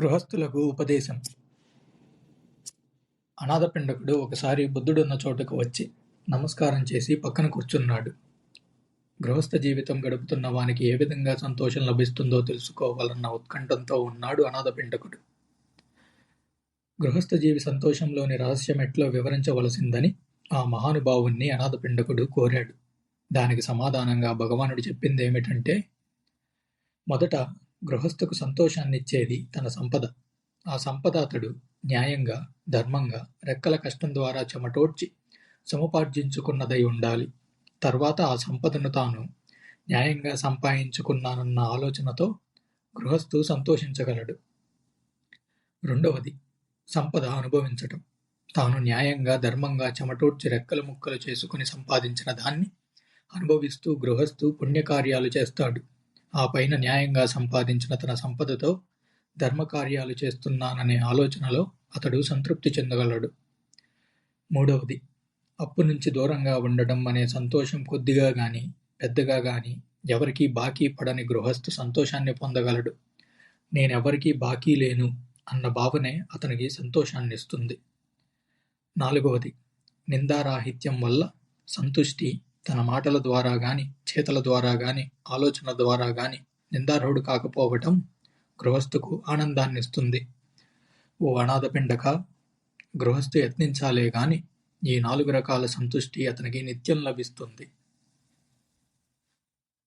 గృహస్థులకు ఉపదేశం అనాథపిండకుడు ఒకసారి బుద్ధుడున్న చోటుకు వచ్చి నమస్కారం చేసి పక్కన కూర్చున్నాడు. గృహస్థ జీవితం గడుపుతున్న వానికి ఏ విధంగా సంతోషం లభిస్తుందో తెలుసుకోవాలన్న ఉత్కంఠంతో ఉన్నాడు అనాథపిండకుడు. గృహస్థ జీవి సంతోషంలోని రహస్యమెట్లో వివరించవలసిందని ఆ మహానుభావుణ్ణి అనాథపిండకుడు కోరాడు. దానికి సమాధానంగా భగవానుడు చెప్పింది ఏమిటంటే మొదట గృహస్థుకు సంతోషాన్నిచ్చేది తన సంపద. ఆ సంపద అతడు న్యాయంగా, ధర్మంగా, రెక్కల కష్టం ద్వారా చెమటోడ్చి సముపార్జించుకున్నదై ఉండాలి. తర్వాత ఆ సంపదను తాను న్యాయంగా సంపాదించుకున్నానన్న ఆలోచనతో గృహస్థు సంతోషించగలడు. రెండవది సంపద అనుభవించటం. తాను న్యాయంగా, ధర్మంగా చెమటోడ్చి రెక్కలు ముక్కలు చేసుకుని సంపాదించిన దాన్ని అనుభవిస్తూ గృహస్థు పుణ్యకార్యాలు చేస్తాడు. ఆ పైన న్యాయంగా సంపాదించిన తన సంపదతో ధర్మకార్యాలు చేస్తున్నాననే ఆలోచనలో అతడు సంతృప్తి చెందగలడు. మూడవది అప్పు నుంచి దూరంగా ఉండడం అనే సంతోషం కొద్దిగా గాని, పెద్దగా గాని ఎవరికీ బాకీ పడని గృహస్థు సంతోషాన్ని పొందగలడు. నేనెవరికీ బాకీ లేను అన్న భావనే అతనికి సంతోషాన్నిస్తుంది. నాలుగవది నిందారాహిత్యం వల్ల సంతుష్టి తన మాటల ద్వారా గాని, చేతల ద్వారా గాని, ఆలోచన ద్వారా గాని నిందార్హుడు కాకపోవటం గృహస్థుకు ఆనందాన్నిస్తుంది. ఓ అనాథ పిండక గృహస్థు యత్నించాలే గాని ఈ నాలుగు రకాల సంతుష్టి అతనికి నిత్యం లభిస్తుంది.